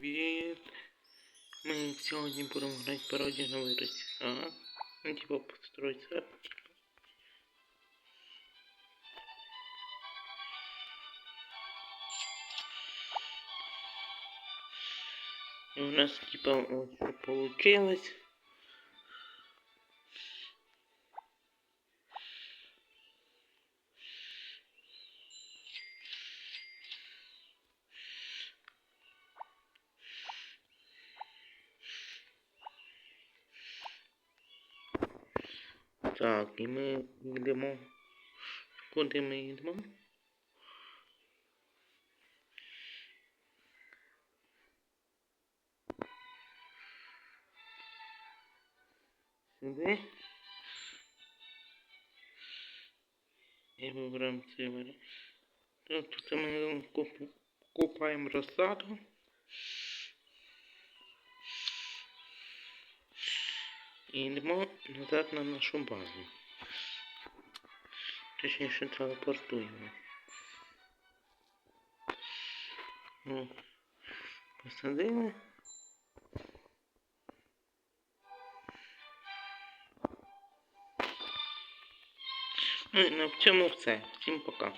Привіт. Мы сегодня будем играть пародию на вирості. А? Ну, типа построить серп. И у нас типа вот что получилось. จากนี้มือเดมอนคนเทมีเดมอน Şimdi eu gramsci agora. Então, tu também é um copo, copo embraçado. І йдемо назад на нашу базу. Точніше телепортуємо. Ну, посадили. Ну і на цьому все. Всім пока.